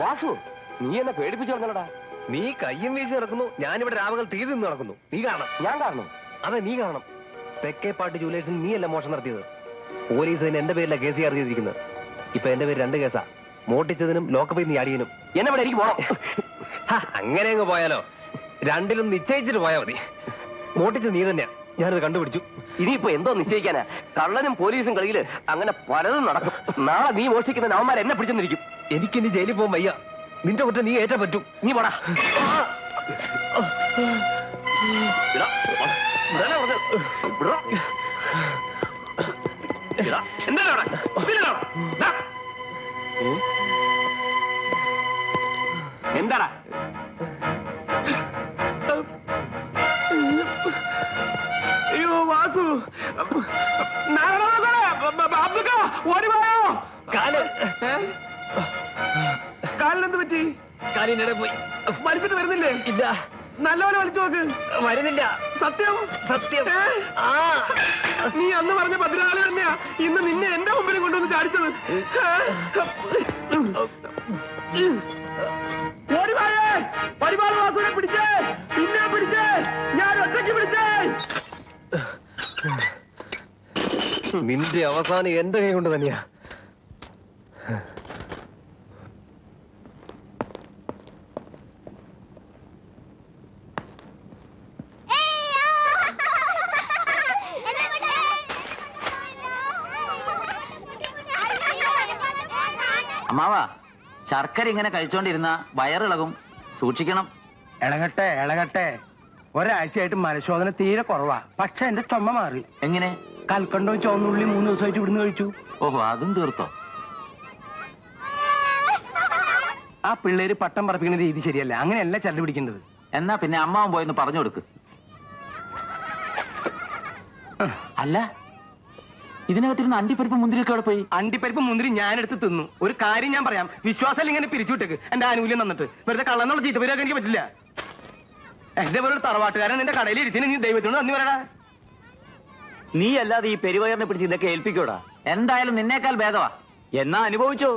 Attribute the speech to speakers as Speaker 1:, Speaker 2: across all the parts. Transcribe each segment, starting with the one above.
Speaker 1: വാസു നീ എന്നെ പേടിപ്പിച്ചു പറഞ്ഞല്ലടാ
Speaker 2: നീ കയ്യും വീശി നടക്കുന്നു ഞാനിവിടെ രാവകൾ തീ നിന്ന് നടക്കുന്നു. നീ കാണണം.
Speaker 1: ഞാൻ കാണണം.
Speaker 2: അതെ നീ കാണണം. തെക്കേപ്പാട്ട് ജൂലേഴ്സിൽ നീ അല്ല മോഷണം നടത്തിയത്. പോലീസ് തന്നെ എന്റെ പേരില കേസ് ചാർജ് ചെയ്തിരിക്കുന്നത്. ഇപ്പൊ എന്റെ പേര് രണ്ട് കേസാ. മോട്ടിച്ചതിനും ലോക്കപ്പിൽ നീ അടിയനും
Speaker 1: എന്നെ ഇവിടെ എനിക്ക് പോണം?
Speaker 2: അങ്ങനെ അങ്ങ് പോയാലോ? രണ്ടിലും നിശ്ചയിച്ചിട്ട് പോയാ മതി. മോട്ടിച്ചത് നീ തന്നെയാ. ഞാനത് കണ്ടുപിടിച്ചു.
Speaker 1: ഇനിയിപ്പോ എന്തോ നിശ്ചയിക്കാനാ? കള്ളനും പോലീസും കളിയിൽ അങ്ങനെ പലതും നടക്കും. നാളെ നീ മോഷ്ടിക്കുന്ന നവന്മാർ എന്നെ പിടിച്ചെന്നിരിക്കും.
Speaker 2: എനിക്കിനി ജയിലിൽ പോകാൻ വയ്യ. നിന്റെ കുറ്റം നീ ഏറ്റ പറ്റൂ.
Speaker 1: നീ വട ഇടാ,
Speaker 2: കാലിനെന്ത് പറ്റി? കാലിനിടെ പോയി. വലിച്ചിട്ട് വരുന്നില്ലേ? ഇല്ല. നല്ലപോലെ വലിച്ചു നോക്ക്. വരുന്നില്ല. സത്യം? സത്യം. ആ. നീ അന്ന് പറഞ്ഞ പതിനാല് തന്നെയാ. ഇന്ന് നിന്നെ എന്റെ മുമ്പിൽ കൊണ്ടുവന്ന് ചാടിച്ചത്. നിന്റെ അവസാനം എന്റെ കൈ കൊണ്ട് തന്നെയാ.
Speaker 3: അമ്മാവാ ശർക്കര ഇങ്ങനെ കഴിച്ചോണ്ടിരുന്ന വയറിളകും. സൂക്ഷിക്കണം.
Speaker 4: ഇളകട്ടെ ഇളകട്ടെ. ഒരാഴ്ചയായിട്ട് മനഃശോധന തീരെ കുറവാ. പക്ഷെ എന്റെ ചുമ മാറി.
Speaker 3: എങ്ങനെ?
Speaker 4: കൽക്കണ്ടവും ചോന്നുള്ളി മൂന്ന് ദിവസമായിട്ട് ഇവിടുന്ന് കഴിച്ചു.
Speaker 3: ഓഹോ അതും തീർത്തോ?
Speaker 4: ആ പിള്ളേര് പട്ടം പറപ്പിക്കുന്ന രീതി ശരിയല്ല. അങ്ങനെയല്ല ചല്ലു പിടിക്കേണ്ടത്.
Speaker 3: എന്നാ പിന്നെ അമ്മാവൻ പോയെന്ന് പറഞ്ഞു കൊടുക്ക്. അല്ല ഇതിനകത്തിരുന്ന് അണ്ടിപ്പരിപ്പ് മുന്തിരിയൊക്കെ അവിടെ പോയി?
Speaker 4: അണ്ടിപ്പരിപ്പ് മുന്തിരി ഞാനെടുത്ത് തിന്നു. ഒരു കാര്യം ഞാൻ പറയാം. വിശ്വാസം ഇങ്ങനെ പിരിച്ചുവിട്ടേക്ക്. എന്റെ ആനുകൂല്യം തന്നിട്ട്. വെറുതെ കള്ളന്നുള്ള ചീത്ത പേരൊക്കെ എനിക്ക് പറ്റില്ല. എന്റെ പോലെ ഒരു തറവാട്ടുകാരൻ നിന്റെ കടയിൽ ഇരുത്തിന് നീ ദൈവത്തിനോട് നന്ദി പറയടാ.
Speaker 5: നീ അല്ലാതെ ഈ പെരുവയറിനെ പിടിച്ച് ഇതൊക്കെ ഏൽപ്പിക്കോടാ?
Speaker 3: എന്തായാലും നിന്നേക്കാൾ ഭേദവാ.
Speaker 5: എന്നാ അനുഭവിച്ചോ?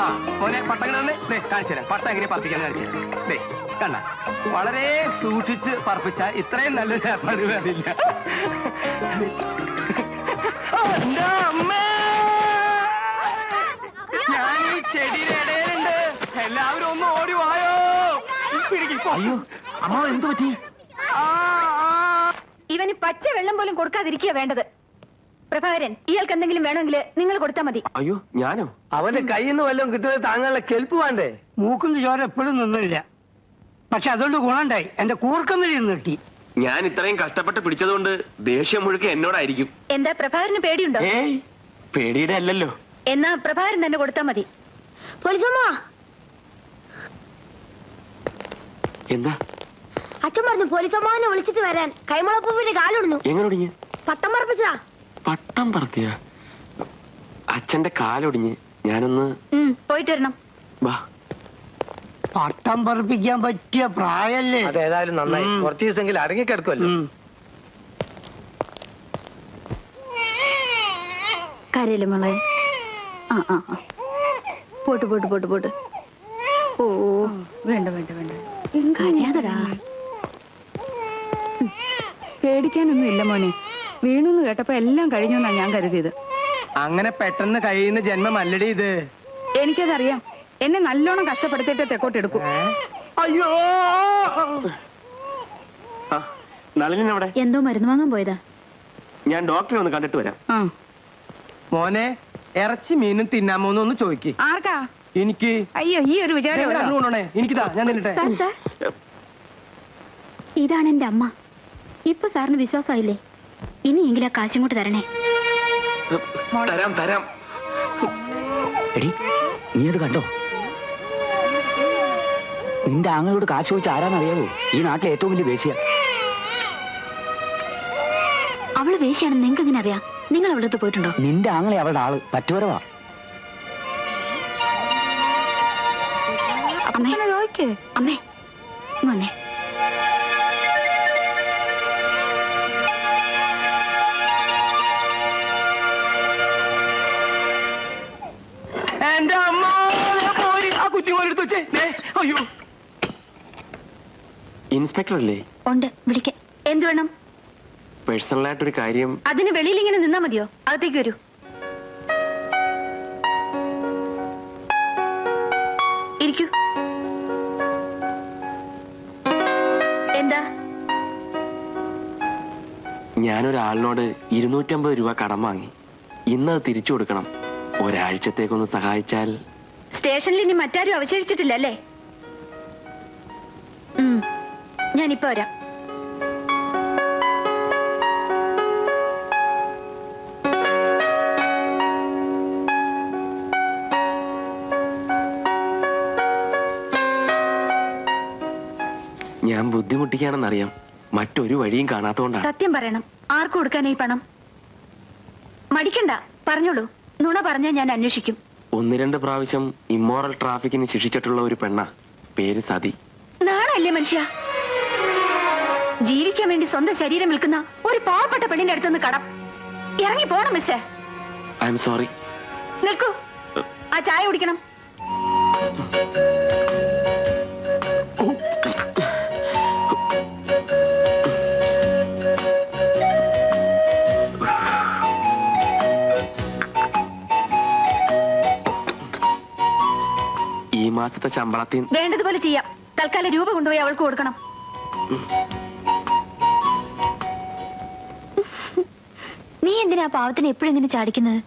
Speaker 4: ആ മോനെ ദേ കാണിച്ചു തരാം. പട്ടം എങ്ങനെ പറപ്പിക്കാൻ കാണിച്ചു തരാം. ദേ കണ്ട. വളരെ സൂക്ഷിച്ച് പറപ്പിച്ച ഇത്രയും നല്ലൊരു ഏർപ്പാട് വേറില്ല. എന്റെ അമ്മേ! ഞാൻ ഈ ചെടിയുടെ ഇടയിലുണ്ട്. എല്ലാവരും ഒന്ന് ഓടി വായോ. പിടിക്കോ
Speaker 3: അയ്യോ അമ്മ എന്ത് പറ്റി?
Speaker 6: ഇവന് പച്ച വെള്ളം പോലും കൊടുക്കാതിരിക്കുക വേണ്ടത്. പ്രഭാകരൻ ഇയാൾക്ക് എന്തെങ്കിലും വേണമെങ്കിൽ നിങ്ങൾ കൊടുത്താൽ മതി.
Speaker 2: അയ്യോ ഞാനോ?
Speaker 4: അവന്റെ കയ്യിൽ നിന്ന് വല്ലതും കിട്ടുന്നത് താങ്കളുടെ കെൽപ്പ് വേണ്ടേ?
Speaker 7: മൂക്കുന്ന ചോര എപ്പോഴും നിന്നില്ല. പക്ഷെ അതുകൊണ്ട് ഗുണണ്ടായി എന്റെ കൂർക്കം നിന്ന് കിട്ടി.
Speaker 2: ഞാൻ ഇത്രയും കഷ്ടപ്പെട്ട് പിടിച്ചതുകൊണ്ട് ദേഷ്യം മുഴുക്ക എന്നോടായിരിക്കും.
Speaker 6: എന്താ പ്രഭാകരന് പേടിയുണ്ടോ?
Speaker 2: ഏയ് പേടിയുടെ അല്ലല്ലോ.
Speaker 6: എന്നാ പ്രഭാകരൻ തന്നെ കൊടുത്താൽ മതി. പോലീസമ്മ
Speaker 2: എന്താ?
Speaker 6: അച്ഛൻ പറഞ്ഞു പോലീസ് അമ്മാവനെ വിളിച്ചിട്ട് വരാൻ. കൈമുളപ്പൂവിന്റെ കാലൊടിഞ്ഞു.
Speaker 2: എങ്ങനൊടിഞ്ഞ്?
Speaker 6: പട്ടം പറപ്പിച്ചതാ.
Speaker 2: പട്ടം പറത്തിയ? അച്ഛന്റെ കാലൊടിഞ്ഞ്. ഞാനൊന്ന്
Speaker 6: പോയിട്ട് വരണം.
Speaker 2: വാ.
Speaker 7: പട്ടം പറപ്പിക്കാൻ പറ്റിയ പ്രായല്ലേ?
Speaker 4: അതേതായാലും നന്നായി. കുറച്ച് ദിവസമെങ്കിലും അടങ്ങിക്കിടക്കുമല്ലോ
Speaker 7: ഉം.
Speaker 6: കരയിൽ മോളെ? ആ ആ ആ. പോട്ട് പോട്ട് പോട്ട് പോട്ട്. ഓ വേണ്ട വേണ്ട വേണ്ട. കരയാതടാ
Speaker 8: പേടിക്കാനൊന്നും ഇല്ല മോനെ. വീണുന്ന് കേട്ടപ്പോ എല്ലാം കഴിഞ്ഞു എന്നാ ഞാൻ കരുതിയത്.
Speaker 4: അങ്ങനെ പെട്ടെന്ന് കഴിയുന്ന ജന്മമല്ലടി ഇത്.
Speaker 8: എനിക്കതറിയാം. എന്നെ നല്ലോണം കഷ്ടപ്പെടുത്തിട്ട് തെക്കോട്ട് എടുക്കും
Speaker 4: അയ്യോ!
Speaker 2: നളിനവിടെ
Speaker 6: എന്തോ മരുന്ന് വാങ്ങാൻ പോയതാ.
Speaker 2: ഞാൻ ഡോക്ടറെ ഒന്ന് കണ്ടിട്ട് വരാം.
Speaker 8: ആ.
Speaker 4: മോനെ ഇറച്ചി മീനും തിന്നാമോന്ന് ഒന്ന് ചോദിക്ക്.
Speaker 8: ആർക്കാ?
Speaker 4: എനിക്ക്.
Speaker 8: അയ്യോ ഈ ഒരു വിചാരം?
Speaker 4: എനിക്കിതാ ഞാൻ തിന്നട്ടെ.
Speaker 6: ഇതാണ് എന്റെ അമ്മ. ഇപ്പൊ സാറിന് വിശ്വാസമായില്ലേ? ഇനിയെങ്കിലും ആ കാശും കൊണ്ട് തരണേ.
Speaker 2: തരാം തരാം.
Speaker 5: എടി നീ അത് കണ്ടോ? നിന്റെ ആങ്ങളോട് കാശ് ചോദിച്ച ആരാന്നറിയാവോ? ഈ നാട്ടിലെ ഏറ്റവും വലിയ വേശ്യ.
Speaker 6: അവൾ വേശിയാണെന്ന് നിങ്ങൾക്ക് എങ്ങനെ അറിയാം? നിങ്ങൾ അവിടെ അടുത്ത് പോയിട്ടുണ്ടോ?
Speaker 5: നിന്റെ ആങ്ങളെ അവളുടെ ആൾ പറ്റുവരവാ.
Speaker 6: അമ്മേ അമ്മേ
Speaker 4: അയ്യോ.
Speaker 1: ഇൻസ്പെക്ടർ അല്ലേ
Speaker 6: ഉണ്ട് വിളിക്ക. എന്ത് വേണം?
Speaker 1: പേഴ്സണൽ ആയിട്ടൊരു കാര്യം
Speaker 6: അതിന് വെളിയിൽ ഇങ്ങനെ നിന്നാ മതിയോ? അകത്തേക്ക് വരൂ. ഇരിക്കൂ. എന്താ?
Speaker 1: ഞാനൊരാളിനോട് ഇരുന്നൂറ്റമ്പത് രൂപ കടം വാങ്ങി. ഇന്ന് അത് തിരിച്ചു കൊടുക്കണം. ഒരാഴ്ചത്തേക്കൊന്ന് സഹായിച്ചാൽ
Speaker 6: സ്റ്റേഷനിൽ ഇനി മറ്റാരും അവശേഷിച്ചിട്ടില്ല അല്ലേ ഞാനിപ്പോ വരാം.
Speaker 1: ഞാൻ ബുദ്ധിമുട്ടിക്കാണെന്നറിയാം മറ്റൊരു വഴിയും കാണാത്തോണ്ടാണ്
Speaker 6: സത്യം പറയണം. ആർക്ക് കൊടുക്കാനായി പണം? മടിക്കണ്ട. പറഞ്ഞോളൂ. നുണ പറഞ്ഞാൽ ഞാൻ അന്വേഷിക്കും.
Speaker 1: ഒന്ന് രണ്ട് പ്രാവശ്യം ഇമ്മോറൽ ട്രാഫിക്കിന് ശിക്ഷിച്ചിട്ടുള്ള ഒരു പെണ്ണ. പേര് സതി.
Speaker 6: നാണല്ലേ മനുഷ്യ? ജീവിക്കാൻ വേണ്ടി സ്വന്തം ശരീരം വിൽക്കുന്ന ഒരു പാവപ്പെട്ട പെണ്ണിന്റെ അടുത്തുനിന്ന് കടം. ഇറങ്ങി പോണം മിസ്റ്റർ
Speaker 1: ഐ എം സോറി
Speaker 6: നിൽക്കൂ ആ ചായ കുടിക്കണം.
Speaker 1: ഈ മാസത്തെ ശമ്പളത്തിൽ
Speaker 6: വേണ്ടതുപോലെ ചെയ്യാം. തൽക്കാലം രൂപ കൊണ്ടുപോയി അവൾക്ക് കൊടുക്കണം.
Speaker 9: നീ എന്തിനാ പാവത്തിന് എപ്പോഴും ഇങ്ങനെ ചാടിക്കുന്നത്?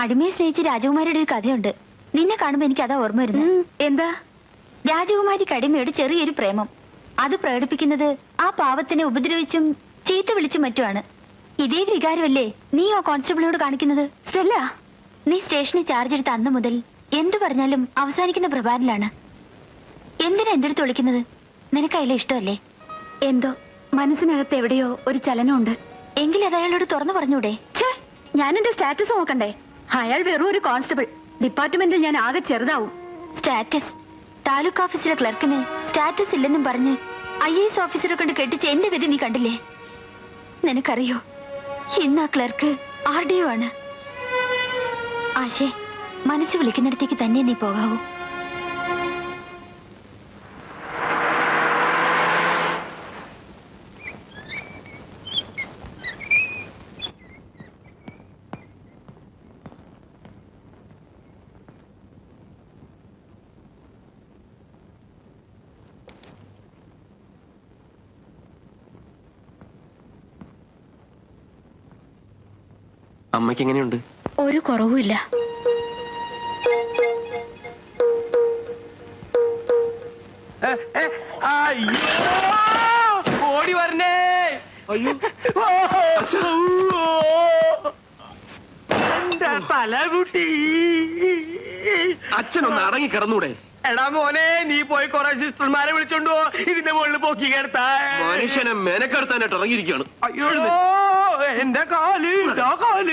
Speaker 9: അടിമയെ സ്നേഹിച്ച് രാജകുമാരിയുടെ ഒരു കഥയുണ്ട്. നിന്നെ കാണുമ്പോ എനിക്ക് അതാ ഓർമ്മ വരുന്നത്.
Speaker 6: എന്താ?
Speaker 9: രാജകുമാരിക്ക് അടിമയോട് ചെറിയൊരു പ്രേമം. അത് പ്രകടിപ്പിക്കുന്നത് ആ പാവത്തിനെ ഉപദ്രവിച്ചും ചീത്ത വിളിച്ചും മറ്റുമാണ്. ഇതേ വികാരമല്ലേ നീ ആ കോൺസ്റ്റബിളിനോട് കാണിക്കുന്നത്?
Speaker 6: സ്റ്റെല്ല.
Speaker 9: നീ സ്റ്റേഷനിൽ ചാർജ് എടുത്ത അന്ന് മുതൽ എന്തു പറഞ്ഞാലും അവസാനിക്കുന്ന പ്രഭാതത്തിലാണ് എന്തിനാ എന്റെ അടുത്ത് വിളിക്കുന്നത്? നിനക്ക് അയാളെ ഇഷ്ടമല്ലേ?
Speaker 6: എന്തോ? മനസ്സിനകത്ത് എവിടെയോ ഒരു ചലനമുണ്ട്.
Speaker 9: എങ്കിൽ അത് അയാളോട് തുറന്നു പറഞ്ഞൂടെ?
Speaker 6: ഞാൻ എന്റെ സ്റ്റാറ്റസ് നോക്കണ്ടേ? അയാൾ വെറും ഒരു കോൺസ്റ്റബിൾ. ഡിപ്പാർട്ട്മെന്റിൽ ഞാൻ ആകെ ചെറുതാവും.
Speaker 9: സ്റ്റാറ്റസ്? താലൂക്ക് ഓഫീസിലെ ക്ലർക്കിന് സ്റ്റാറ്റസ് ഇല്ലെന്നും പറഞ്ഞ് ഐ എസ് ഓഫീസറെ കൊണ്ട് കെട്ടിച്ച് എന്റെ ഗതി നീ കണ്ടില്ലേ? നിനക്കറിയോ? ഇന്ന് ആ ക്ലർക്ക് ആർ ഡി ഒ ആണ്. ആശേ മനസ്സ് വിളിക്കുന്നിടത്തേക്ക് തന്നെ നീ പോകാവൂ.
Speaker 1: അമ്മയ്ക്ക് എങ്ങനെയുണ്ട്?
Speaker 9: ഒരു കുറവുമില്ല.
Speaker 4: അയ്യോ. എന്റെ തലകുട്ടി
Speaker 2: അച്ഛനൊന്ന് അടങ്ങി കിടന്നൂടെ.
Speaker 4: എടാ മോനെ നീ പോയി കൊറേ സിസ്റ്റർമാരെ വിളിച്ചോണ്ടോ ഇതിന്റെ മുകളിൽ പോക്കി കേട്ടാ.
Speaker 2: മനുഷ്യനെ മെനക്കെടുത്താനായിട്ട് ഇറങ്ങിയിരിക്കുകയാണ്.
Speaker 4: അയ്യോ എന്റെ കാൽ കാൽ.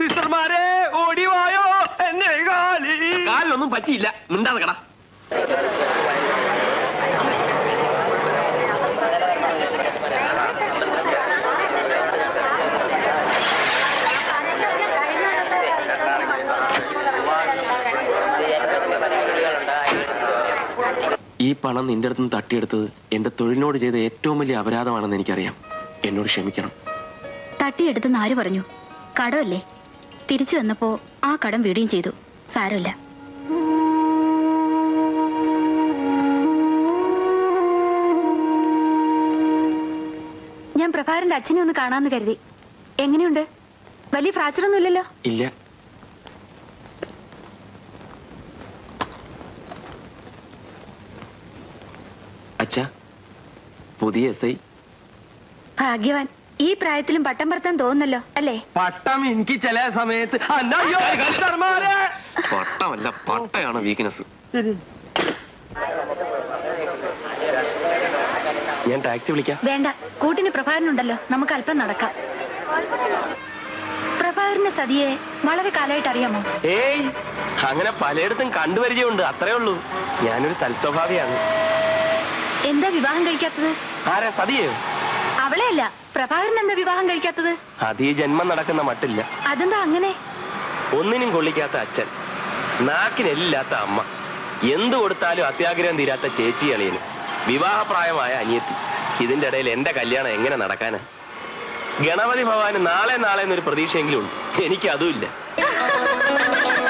Speaker 4: സിസ്റ്റർമാരെ ഓടി വായോ എന്നെ കാൽ.
Speaker 2: കാലിനൊന്നും പറ്റിയില്ല. മിണ്ടാതെ കട.
Speaker 1: ഈ പണം നിന്റെ അടുത്ത് നിന്ന് തട്ടിയെടുത്തത് എന്റെ തൊഴിലിനോട് ചെയ്ത ഏറ്റവും വലിയ അപരാധമാണെന്ന് എനിക്കറിയാം. എന്നോട് ക്ഷമിക്കണം.
Speaker 9: തട്ടിയെടുത്തെന്ന് ആര് പറഞ്ഞു? കടമല്ലേ? തിരിച്ചു വന്നപ്പോ ആ കടം വീടുകയും ചെയ്തു. സാരമില്ല.
Speaker 6: ഞാൻ പ്രഭാകരന്റെ അച്ഛനെ ഒന്ന് കാണാന്ന് കരുതി. എങ്ങനെയുണ്ട്? വലിയ ഫ്രാക്ചർ ഒന്നും ഇല്ലല്ലോ?
Speaker 1: ഇല്ല. പുതിയ എസ് ഐ?
Speaker 6: ഭാഗ്യവാൻ ഈ പ്രായത്തിലും പട്ടം പറത്താൻ തോന്നുന്നല്ലോ അല്ലേ?
Speaker 4: പട്ടം എനിക്ക് ചില സമയത്ത്
Speaker 1: പട്ടമല്ല പട്ടയാണ് വീക്ക്നെസ് ഞാൻ ടാക്സി വിളിക്കാം.
Speaker 6: വേണ്ട കൂട്ടിന് പ്രഭാകരനുണ്ടല്ലോ നമുക്ക് അല്പം നടക്കാം. പ്രഭാകരന്റെ സതിയെ വളരെ കാലമായിട്ട് അറിയാമോ?
Speaker 1: ഏയ് അങ്ങനെ പലയിടത്തും കണ്ടുപരിചയമുണ്ട് അത്രേ ഉള്ളൂ. ഞാനൊരു സൽസ്വഭാവിയാണ്.
Speaker 6: എന്താ വിവാഹം കഴിക്കാത്തത്?
Speaker 1: ആരാ സതിയോ?
Speaker 6: അവളെയല്ല. പ്രഭാകരൻ എന്താ വിവാഹം കഴിക്കാത്തത്?
Speaker 1: അത് ഈ ജന്മം നടക്കുന്ന മട്ടില്ല.
Speaker 6: അതെന്താ അങ്ങനെ?
Speaker 1: ഒന്നിനും കൊള്ളിക്കാത്ത അച്ഛൻ നാക്കിനെല്ലാത്ത അമ്മ. എന്തു കൊടുത്താലും അത്യാഗ്രഹം തീരാത്ത ചേച്ചി അളിയന്. വിവാഹപ്രായമായ അനിയത്തി. ഇതിന്റെ ഇടയിൽ എന്റെ കല്യാണം എങ്ങനെ നടക്കാനാ? ഗണപതി ഭവാന് നാളെ നാളെ എന്നൊരു പ്രതീക്ഷയെങ്കിലും ഉണ്ട് എനിക്ക് അതുമില്ല.